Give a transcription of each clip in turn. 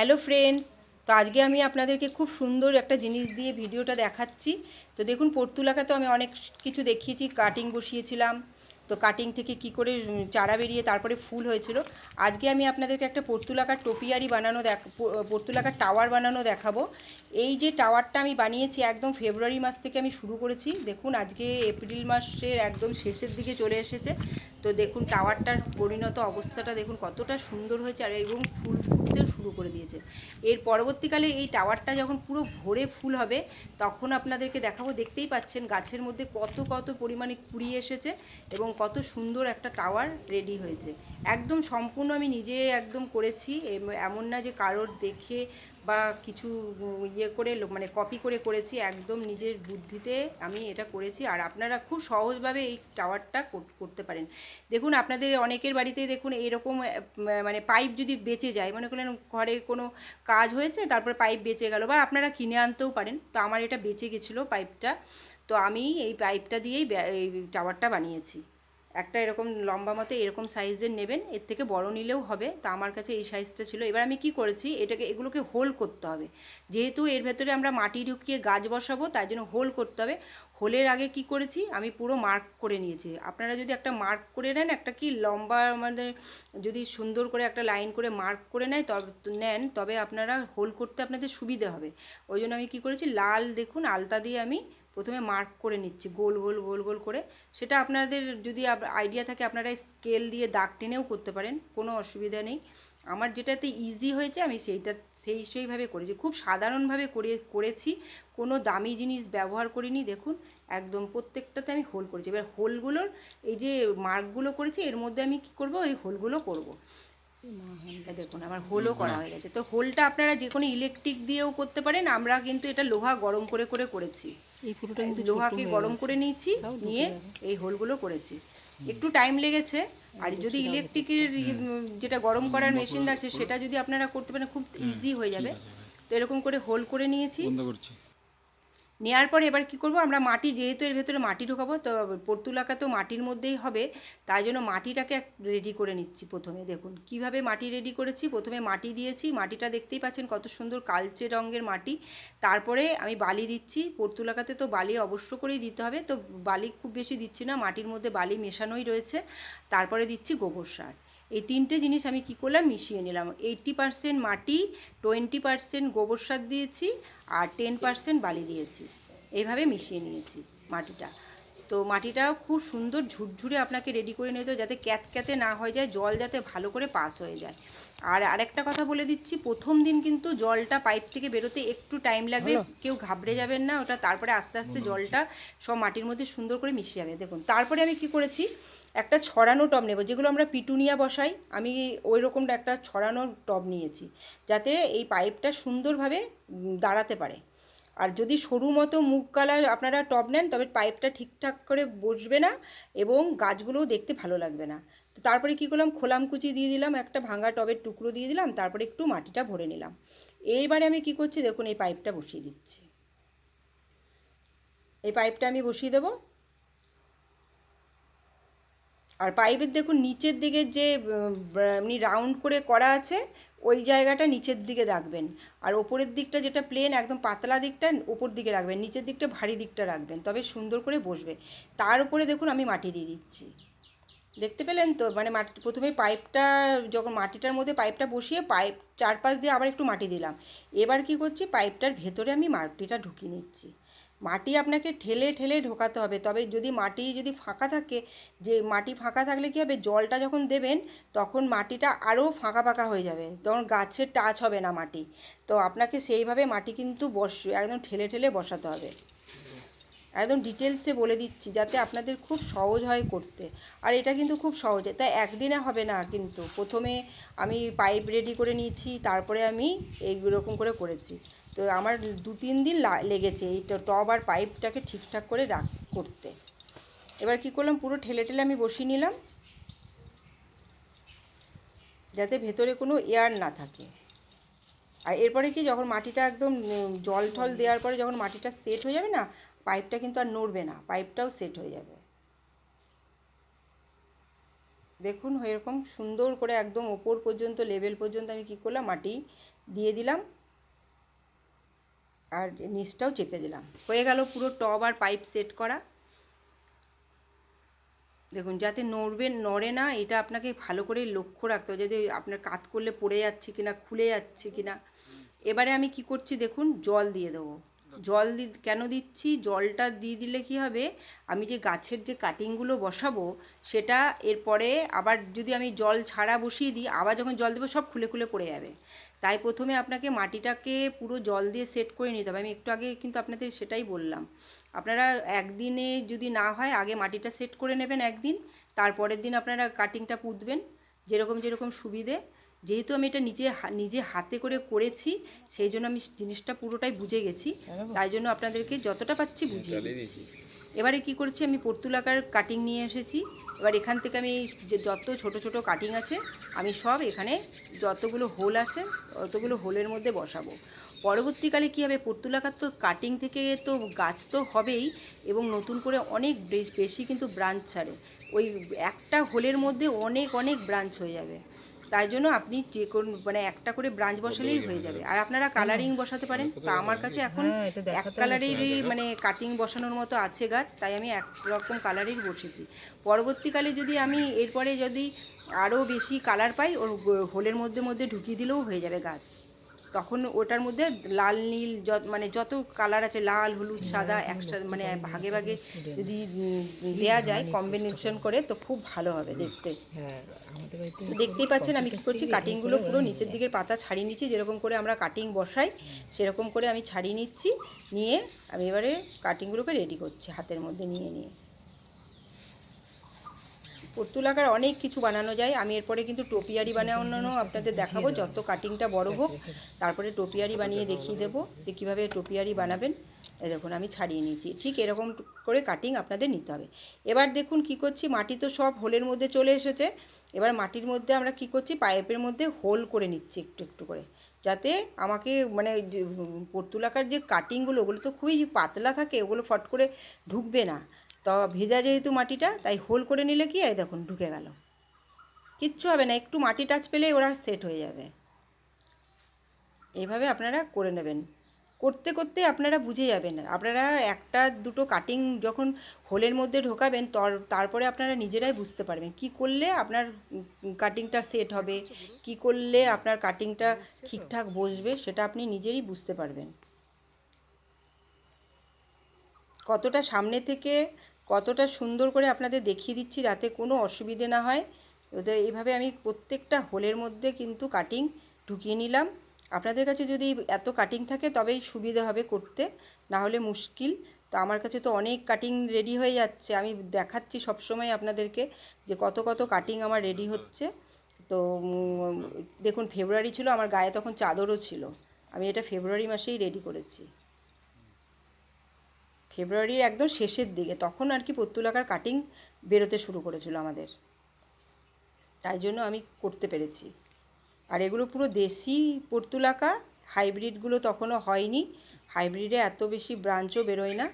Hello friends, তো আজকে আমি আপনাদেরকে খুব সুন্দর একটা জিনিস দিয়ে ভিডিওটা দেখাচ্ছি। তো দেখুন, পর্তুলাকা তো আমি অনেক কিছু দেখিয়েছি, কাটিং বসিয়েছিলাম। তো কাটিং থেকে কি করে চারা বেরিয়ে তারপরে ফুল হয়েছিল। আজকে আমি আপনাদেরকে একটা পর্তুলাকার টোপিয়ারি বানানো দেখ পর্তুলাকার টাওয়ার বানানো দেখাবো। এই যে টাওয়ারটা আমি বানিয়েছি একদম ফেব্রুয়ারি মাস থেকে আমি শুরু করেছি। দেখুন, আজকে এপ্রিল মাসের একদম শেষের দিকে চলে এসেছে। তো দেখুন, টাওয়ারটার পরিণত অবস্থাটা দেখুন কতটা সুন্দর হয়েছে। আর এবং ফুল ফুটতেও শুরু করে দিয়েছে। এর পরবর্তীকালে এই টাওয়ারটা যখন পুরো ভরে ফুল হবে, তখন আপনাদেরকে দেখাবো, দেখতেই পাচ্ছেন গাছের মধ্যে কত কত পরিমাণে কুড়ি এসেছে এবং কত সুন্দর একটা টাওয়ার রেডি হয়েছে। একদম সম্পূর্ণ আমি নিজে একদম করেছি, এম- এমন না যে কারোর দেখে বা কিছু ইয়ে করে মানে কপি করে করেছি, একদম নিজের বুদ্ধিতে আমি এটা করেছি। আর আপনারা খুব সহজভাবে এই টাওয়ারটা করতে পারেন। দেখুন, আপনাদের অনেকের বাড়িতে দেখুন এরকম মানে পাইপ যদি বেঁচে যায়, মনে করলেন ঘরে কোনো কাজ হয়েছে, তারপরে পাইপ বেঁচে গেল, বা আপনারা কিনে আনতেও পারেন। তো আমার এটা বেঁচে গেছিল পাইপটা তো আমি এই পাইপটা দিয়েই এই টাওয়ারটা বানিয়েছি। একটা এরকম লম্বা মতো এরকম সাইজের নেবেন, এর থেকে বড় নিলেও হবে। তো আমার কাছে এই সাইজটা ছিল। এবার আমি কি করেছি, এটাকে, এগুলোকে হোল করতে হবে। যেহেতু এর ভেতরে আমরা মাটি ঢুকিয়ে গাছ বসাবো, তাই জন্য হোল করতে হবে। হোলের আগে কি করেছি, আমি পুরো মার্ক করে নিয়েছি। আপনারা যদি একটা মার্ক করে নেন, একটা কি লম্বা মানে যদি সুন্দর করে একটা লাইন করে মার্ক করে নেয়, তবে, নেন, তবে আপনারা হোল করতে আপনাদের সুবিধে হবে। ওই জন্য আমি কি করেছি, লাল দেখুন, আলতা দিয়ে আমি প্রথমে মার্ক করে নিচ্ছি, গোল গোল গোল গোল করে। সেটা আপনাদের যদি আইডিয়া থাকে, আপনারা স্কেল দিয়ে দাগ টেনেও করতে পারেন, কোনো অসুবিধা নেই। আমার যেটাতে ইজি হয়েছে, আমি সেইটা, সেই সেইভাবে করেছি। খুব সাধারণভাবে করে করেছি, কোনো দামি জিনিস ব্যবহার করিনি, দেখুন, একদম প্রত্যেকটাতে আমি হোল করেছি। এবার হোলগুলোর এই যে মার্কগুলো করেছি, এর মধ্যে আমি কি করব? এই হোলগুলো করব। দেখুন আমার হোলও করা হয়ে গেছে। তো হোলটা আপনারা যে কোনো ইলেকট্রিক দিয়েও করতে পারেন আমরা কিন্তু এটা লোহা গরম করে করে করেছি। কিন্তু লোহাকে গরম করে নিয়েছি নিয়ে এই হোলগুলো করেছি। একটু টাইম লেগেছে আর যদি ইলেকট্রিকের যেটা গরম করার মেশিন আছে সেটা যদি আপনারা করতে পারেন খুব ইজি হয়ে যাবে। তো এরকম করে হোল করে নিয়েছি। বন্ধ করছি। নেওয়ার পরে এবার কি করব? আমরা মাটি যেহেতু এর ভেতরে মাটি ঢোকাবো, তো পর্তুলাকা তো মাটির মধ্যেই হবে, তাই জন্য মাটিটাকে রেডি করে নিচ্ছি প্রথমে। দেখুন, কীভাবে মাটি রেডি করেছি? প্রথমে মাটি দিয়েছি, মাটিটা দেখতেই পাচ্ছেন কত সুন্দর কালচে রঙের মাটি। তারপরে আমি বালি দিচ্ছি, পর্তুলাকাতে তো বালি অবশ্য করেই দিতে হবে, তো বালি খুব বেশি দিচ্ছি না, মাটির মধ্যে বালি মেশানোই রয়েছে। তারপরে দিচ্ছি গোবর সার। এই তিনটে জিনিস আমি কি করলাম? মিশিয়ে নিলাম। এইট্টি পারসেন্ট মাটি টোয়েন্টি পারসেন্ট গোবর সার দিয়েছি আর টেন পারসেন্ট বালি দিয়েছি। এইভাবে মিশিয়ে নিয়েছি মাটিটা। তো মাটিটা খুব সুন্দর ঝুরঝুরে আপনাকে রেডি করে নিতে যাতে ক্যাতক্যাতে না হয়ে যায় জল যাতে ভালো করে পাস হয়ে যায়। আর আরেকটা কথা বলে দিচ্ছি প্রথম দিন কিন্তু জলটা পাইপ থেকে বেরোতে একটু টাইম লাগবে কেউ ঘাবড়ে যাবেন না ওটা তারপরে আস্তে আস্তে জলটা সব মাটির মধ্যে সুন্দর করে মিশে যাবে। দেখুন তারপরে আমি কি করেছি একটা ছড়ানো টব নেব যেগুলো আমরা পিটুনিয়া বসাই আমি ওই রকমটা একটা ছড়ানো টব নিয়েছি যাতে এই পাইপটা সুন্দরভাবে দাঁড়াতে পারে। আর যদি সরু মতো মুখ কালার আপনারা টব নেন, তবে পাইপটা ঠিকঠাক করে বসবে না এবং গাছগুলোও দেখতে ভালো লাগবে না। তো তারপরে কী করলাম? খোলাম কুচি দিয়ে দিলাম, একটা ভাঙা টবের টুকরো দিয়ে দিলাম, তারপরে একটু মাটিটা ভরে নিলাম। এইবারে আমি কি করছি? দেখুন, এই পাইপটা বসিয়ে দিচ্ছি। এই পাইপটা আমি বসিয়ে দেবো। আর পাইপের দেখুন, নিচের দিকে যে এমনি রাউন্ড করে করা আছে, ওই জায়গাটা নিচের দিকে রাখবেন। আর ওপরের দিকটা যেটা প্লেন একদম পাতলা দিকটা ওপর দিকে রাখবেন, নিচের দিকটা ভারী দিকটা রাখবেন, তবে সুন্দর করে বসবে। তার উপরে দেখুন, আমি মাটি দিয়ে দিচ্ছি। দেখতে পেলেন তো? মানে মাটি, প্রথমে পাইপটা, যখন মাটিটার মধ্যে পাইপটা বসিয়ে পাইপ চারপাশ দিয়ে আবার একটু মাটি দিলাম। এবার কি করছি? পাইপটার ভেতরে আমি মাটিটা ঢুকিয়ে নিচ্ছি। মাটি আপনাকে ঠেলে ঠেলে ঢোকাতে হবে। তবে যদি মাটি যদি ফাঁকা থাকে, যে মাটি ফাঁকা থাকলে কী হবে? জলটা যখন দেবেন, তখন মাটিটা আরও ফাঁকা ফাঁকা হয়ে যাবে। তখন গাছের টাচ হবে না মাটি। তো আপনাকে সেইভাবে মাটি কিন্তু বস, একদম ঠেলে ঠেলে বসাতে হবে। একদম ডিটেলসে বলে দিচ্ছি, যাতে আপনাদের খুব সহজ হয় করতে। আর এটা কিন্তু খুব সহজ। তাই একদিনে হবে না কিন্তু। প্রথমে আমি পাইপ রেডি করে নিয়েছি, তারপরে আমি এই রকম করে করেছি। তো আমার দু তিন দিন লেগেছে এই টব আর পাইপটাকে ঠিকঠাক করে রাখ, করতে। এবার কি করলাম, পুরো ঠেলে ঠেলে আমি বসিয়ে নিলাম। যাতে ভেতরে কোনো এয়ার না থাকে। আর এরপরে কি, যখন মাটিটা একদম জল টল দেওয়ার পরে যখন মাটিটা সেট হয়ে যাবে না, পাইপটা কিন্তু আর নড়বে না, পাইপটাও সেট হয়ে যাবে। দেখুন, এরকম সুন্দর করে একদম ওপর পর্যন্ত, লেভেল পর্যন্ত আমি কি করলাম, মাটি দিয়ে দিলাম। আর নিচটাও চেপে দিলাম। হয়ে গেল পুরো টব আর পাইপ সেট করা। দেখুন, যাতে নড়বে, নড়ে না, এটা আপনাকে ভালো করে লক্ষ্য রাখতে হবে, যাতে আপনার কাত করলে পড়ে যাচ্ছে কিনা, খুলে যাচ্ছে কিনা। এবারে আমি কি করছি দেখুন, জল দিয়ে দেবো। জল দি, কেন দিচ্ছি? জলটা দিয়ে দিলে কি হবে? আমি যে গাছের যে কাটিংগুলো বসাবো, সেটা এরপরে আবার যদি আমি জল ছাড়া বসিয়ে দিই, আবার যখন জল দেবো, সব খুলে খুলে পড়ে যাবে। তাই প্রথমে আপনাকে মাটিটাকে পুরো জল দিয়ে সেট করে নিতে হবে। আমি একটু আগে কিন্তু আপনাদের সেটাই বললাম। আপনারা একদিনে যদি না হয় আগে মাটিটা সেট করে নেবেন একদিন তারপরের দিন আপনারা কাটিংটা পুঁতবেন যেরকম যেরকম সুবিধে। যেহেতু আমি এটা নিজে হা- নিজে হাতে করে করেছি সেই জন্য আমি জিনিসটা পুরোটাই বুঝে গেছি। তাই জন্য আপনাদেরকে যতটা পাচ্ছি বুঝিয়ে দিচ্ছি। এবারে কি করছি, আমি পর্তুলাকার কাটিং নিয়ে এসেছি। এবার এখান থেকে আমি যে যত ছোট ছোট কাটিং আছে, আমি সব এখানে যতগুলো হোল আছে, অতগুলো হোলের মধ্যে বসাবো। পরবর্তীকালে কী হবে পর্তুলাকার তো কাটিং থেকে তো গাছ তো হবেই, এবং নতুন করে অনেক বেশ- বেশি কিন্তু ব্রাঞ্চ ছাড়ে। ওই একটা হোলের মধ্যে অনেক অনেক ব্রাঞ্চ হয়ে যাবে। তাই জন্য আপনি যে কোন মানে একটা করে ব্রাঞ্চ বসালেই হয়ে যাবে। আর আপনারা কালারিং বসাতে পারেন। তা আমার কাছে এখন হ্যাঁ, এক কালারেরই মানে কাটিং বসানোর মতো আছে গাছ তাই আমি এক রকম কালারের বসেছি। পরবর্তীকালে যদি আমি এরপরে যদি আরও বেশি কালার পাই ওর হোলের মধ্যে মধ্যে ঢুকিয়ে দিলেও হয়ে যাবে গাছ। তখন ওটার মধ্যে লাল নীল যত মানে যত কালার আছে লাল হলুদ সাদা একসাথে মানে ভাগে ভাগে যদি দেওয়া যায় কম্বিনেশন করে তো খুব ভালো হবে দেখতে। হ্যাঁ দেখতেই পাচ্ছেন আমি কী করছি? কাটিংগুলো পুরো নিচের দিকে পাতা ছাড়িয়ে নিচ্ছি যেরকম করে আমরা কাটিং বসাই সেরকম করে আমি ছাড়িয়ে নিচ্ছি নিয়ে আমি এবারে কাটিংগুলোকে রেডি করছি হাতের মধ্যে নিয়ে নিয়ে। পর্তুলাকার অনেক কিছু বানানো যায়। আমি এরপরে কিন্তু টোপিয়ারি বানানো আপনাদের দেখাবো। যত কাটিংটা বড় হোক তারপরে টোপিয়ারি বানিয়ে দেখিয়ে দেবো যে কীভাবে টোপিয়ারি বানাবেন। দেখুন আমি ছাড়িয়ে নিয়েছি। ঠিক এরকম করে কাটিং আপনাদের নিতে হবে। এবার দেখুন কি করছি মাটি তো সব হোলের মধ্যে চলে এসেছে। এবার মাটির মধ্যে আমরা কি করছি পাইপের মধ্যে হোল করে নিচ্ছি একটু একটু করে। যাতে আমাকে মানে যে পর্তুলাকার যে কাটিংগুলো ওগুলো তো খুবই পাতলা থাকে ওগুলো ফট করে ঢুকবে না। তো ভেজা যেহেতু মাটিটা, তাই হোল করে নিলে কি এই দেখুন, ঢুকে গেল। কিচ্ছু হবে না, একটু মাটি টাচ পেলেই ওরা সেট হয়ে যাবে। এইভাবে আপনারা করে নেবেন। করতে করতে আপনারা বুঝে যাবেন। আপনারা একটা দুটো কাটিং যখন হোলের মধ্যে ঢোকাবেন, তর- তারপরে আপনারা নিজেরাই বুঝতে পারবেন কি করলে আপনার কাটিংটা সেট হবে, কি করলে আপনার কাটিংটা ঠিকঠাক বসবে, সেটা আপনি নিজেরই বুঝতে পারবেন। কতটা সামনে থেকে কতটা সুন্দর করে আপনাদের দেখিয়ে দিচ্ছি যাতে কোনো অসুবিধে না হয়। তো এইভাবে আমি প্রত্যেকটা হোলের মধ্যে কিন্তু কাটিং ঢুকিয়ে নিলাম। আপনাদের কাছে যদি এত কাটিং থাকে তবেই সুবিধা হবে করতে না হলে মুশকিল। তো আমার কাছে তো অনেক কাটিং রেডি হয়ে যাচ্ছে। আমি দেখাচ্ছি সবসময় আপনাদেরকে যে কত কত কাটিং আমার রেডি হচ্ছে। তো দেখুন ফেব্রুয়ারি ছিল আমার গায়ে তখন চাদরও ছিল। আমি এটা ফেব্রুয়ারি মাসেই রেডি করেছি। ফেব্রুয়ারির একদম শেষের দিকে, তখন আর কি পর্তুলাকার কাটিং বেরোতে শুরু করেছিল আমাদের। তাই জন্য আমি করতে পেরেছি। আর এগুলো পুরো দেশি পর্তুলাকা হাইব্রিডগুলো তখনও হয়নি। হাইব্রিডে এত বেশি ব্রাঞ্চও বেরোয় না।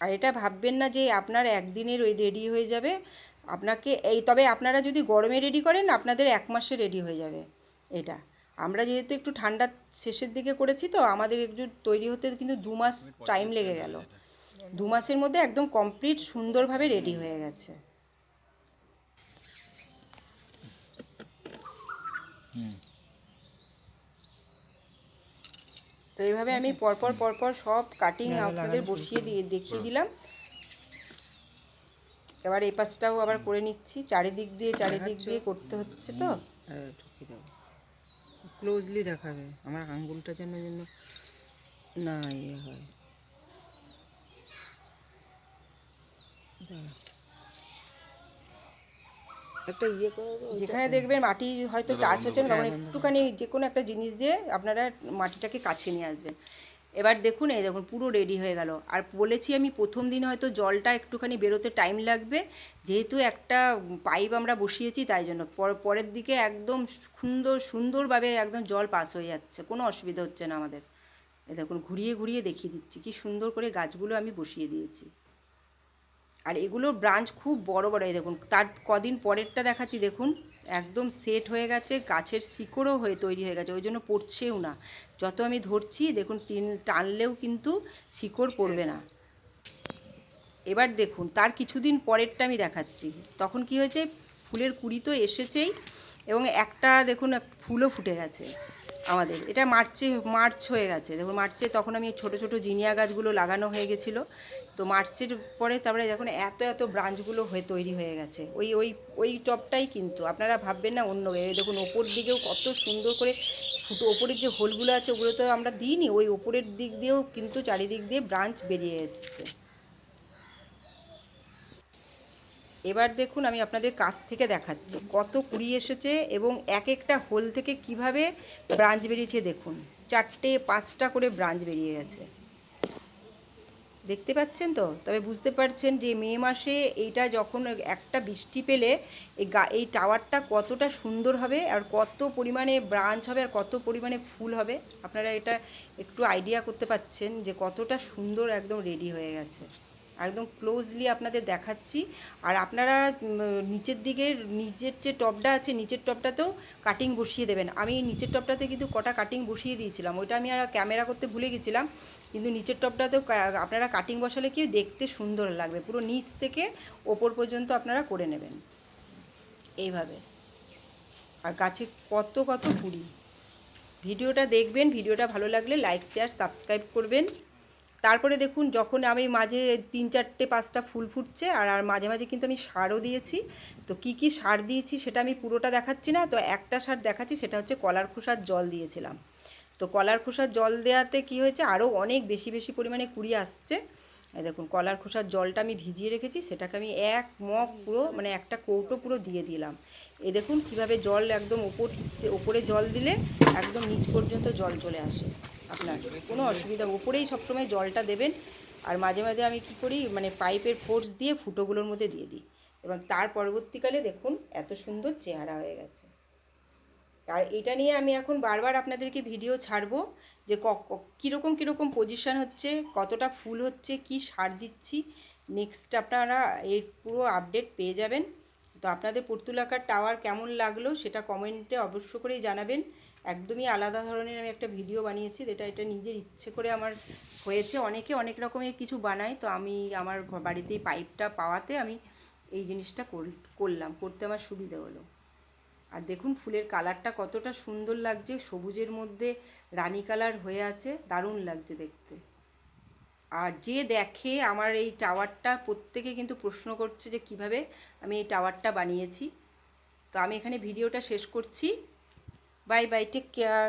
আর এটা ভাববেন না যে আপনার একদিনের ওই রেডি হয়ে যাবে। আপনাকে এই তবে আপনারা যদি গরমে রেডি করেন, আপনাদের এক মাসে রেডি হয়ে যাবে এটা। আমরা যেহেতু একটু ঠান্ডা শেষের দিকে করেছি তো আমাদের একটু তৈরি হতে কিন্তু দু মাস টাইম লেগে গেল। দু মাসের মধ্যে একদম কমপ্লিট সুন্দরভাবে রেডি হয়ে গেছে। তো এইভাবে আমি পরপর পরপর সব কাটিং আপনাদের বসিয়ে দিয়ে দেখিয়ে দিলাম। এবার এই পাশটাও আবার করে নিচ্ছি। চারিদিক দিয়ে চারিদিক দিয়ে করতে হচ্ছে তো। ক্লোজলি দেখাবে। আমার আঙ্গুলটা যেন যেন না ইয়ে হয়। একটা ইয়ে করো যেখানে দেখবেন মাটি হয়তো টাচ হচ্ছে না তখন একটুখানি যে কোনো একটা জিনিস দিয়ে আপনারা মাটিটাকে কাছে নিয়ে আসবেন। এবার দেখুন, এই দেখুন, পুরো রেডি হয়ে গেল। আর বলেছি আমি প্রথম দিন হয়তো জলটা একটুখানি বেরোতে টাইম লাগবে। যেহেতু একটা পাইপ আমরা বসিয়েছি তাই জন্য। পর- পরের দিকে একদম সুন্দর, সুন্দরভাবে একদম জল পাস হয়ে যাচ্ছে। কোনো অসুবিধা হচ্ছে না আমাদের। এ দেখুন, ঘুরিয়ে ঘুরিয়ে দেখিয়ে দিচ্ছি। কি সুন্দর করে গাছগুলো আমি বসিয়ে দিয়েছি। আর এগুলোর ব্রাঞ্চ খুব বড় বড়, এই দেখুন, তার কদিন পরেরটা দেখাচ্ছি, দেখুন। একদম সেট হয়ে গেছে, গাছের শিকড়ও হয়ে তৈরি হয়ে গেছে, ওই জন্য পড়ছেও না। যত আমি ধরছি, দেখুন টিন টানলেও কিন্তু শিকড় পড়বে না। এবার দেখুন, তার কিছুদিন পরেরটা আমি দেখাচ্ছি। তখন কি হয়েছে, ফুলের কুড়ি তো এসেছেই, এবং একটা দেখুন, ফুলও ফুটে গেছে। আমাদের, এটা মার্চে, মার্চ হয়ে গেছে। দেখুন, মার্চে তখন আমি ছোট ছোট জিনিয়া গাছগুলো লাগানো হয়ে গেছিল। তো মার্চের পরে তারপরে দেখুন, এত এত ব্রাঞ্চগুলো হয়ে, তৈরি হয়ে গেছে। ওই ওই ওই টপটাই কিন্তু, আপনারা ভাববেন না অন্য দেখুন, ওপর দিকেও কত সুন্দর করে ফুটো, ওপরের যে হোলগুলো আছে, ওগুলো তো আমরা দিইনি, ওই ওপরের দিক দিয়েও কিন্তু চারিদিক দিয়ে ব্রাঞ্চ বেরিয়ে এসছে। এবার দেখুন আমি আপনাদের কাছ থেকে দেখাচ্ছি। কত কুড়ি এসেছে এবং এক একটা হোল থেকে কীভাবে ব্রাঞ্চ বেরিয়েছে দেখুন। চারটে, পাঁচটা করে ব্রাঞ্চ বেরিয়ে গেছে। দেখতে পাচ্ছেন তো? তবে বুঝতে পারছেন যে মে মাসে এইটা যখন একটা বৃষ্টি পেলে এই গা, এই টাওয়ারটা কতটা সুন্দর হবে আর কত পরিমাণে ব্রাঞ্চ হবে আর কত পরিমাণে ফুল হবে। আপনারা এটা একটু আইডিয়া করতে পাচ্ছেন যে কতটা সুন্দর একদম রেডি হয়ে গেছে। একদম ক্লোজলি আপনাদের দেখাচ্ছি। আর আপনারা নিচের দিকের, নিচের যে টপটা আছে, নিচের টপটাতেও কাটিং বসিয়ে দেবেন। আমি নিচের টপটাতে কিন্তু কটা কাটিং বসিয়ে দিয়েছিলাম। ওইটা আমি আর ক্যামেরা করতে ভুলে গেছিলাম। কিন্তু নিচের টপটাতেও আপনারা কাটিং বসালে কি দেখতে সুন্দর লাগবে। পুরো নিচ থেকে ওপর পর্যন্ত আপনারা করে নেবেন। এইভাবে। আর গাছে কত কত কুড়ি। ভিডিওটা দেখবেন। ভিডিওটা ভালো লাগলে লাইক শেয়ার সাবস্ক্রাইব করবেন। তারপরে দেখুন, যখন আমি মাঝে তিন চারটে, পাঁচটা ফুল ফুটছে, আর আর মাঝে মাঝে কিন্তু আমি সারও দিয়েছি। তো কি কি সার দিয়েছি সেটা আমি পুরোটা দেখাচ্ছি না, তো একটা সার দেখাচ্ছি, সেটা হচ্ছে কলার খোসার জল দিয়েছিলাম। তো কলার খোসার জল দেওয়াতে কি হয়েছে, আরও অনেক বেশি বেশি পরিমাণে কুড়ি আসছে। দেখুন, কলার খোসার জলটা আমি ভিজিয়ে রেখেছি, সেটাকে আমি এক মগ পুরো মানে একটা কৌটো পুরো দিয়ে দিলাম। এ দেখুন, কীভাবে জল একদম ওপর, ওপরে জল দিলে, একদম নিচ পর্যন্ত জল চলে আসে। আপনার কোনো অসুবিধা ওপরেই সবসময় জলটা দেবেন, আর মাঝে মাঝে আমি কি করি মানে পাইপের ফোর্স দিয়ে ফুটোগুলোর মধ্যে দিয়ে দিই। এবং তার পরবর্তীকালে দেখুন এত সুন্দর চেহারা হয়ে গেছে। আর এটা নিয়ে আমি এখন বারবার আপনাদেরকে ভিডিও ছাড়বো, যে কীরকম কীরকম পজিশান হচ্ছে, কতটা ফুল হচ্ছে, কি সার দিচ্ছি। নেক্সট আপনারা এর পুরো আপডেট পেয়ে যাবেন। তো আপনাদের পর্তুলাকার টাওয়ার কেমন লাগল, সেটা কমেন্টে অবশ্য করেই জানাবেন। একদমই আলাদা ধরনের আমি একটা ভিডিও বানিয়েছি যেটা এটা নিজের ইচ্ছে করে আমার হয়েছে। অনেকে অনেক রকমের কিছু বানায়, তো আমি আমার বাড়িতেই পাইপটা পাওয়াতে আমি এই জিনিসটা করলাম। করতে আমার সুবিধা হলো। আর দেখুন ফুলের কালারটা কতটা সুন্দর লাগছে। সবুজের মধ্যে রানী কালার হয়ে আছে, দারুণ লাগছে দেখতে। আর যে দেখে আমার এই টাওয়ারটা প্রত্যেকে কিন্তু প্রশ্ন করছে যে কীভাবে আমি এই টাওয়ারটা বানিয়েছি। তো আমি এখানে ভিডিওটা শেষ করছি। Bye bye take care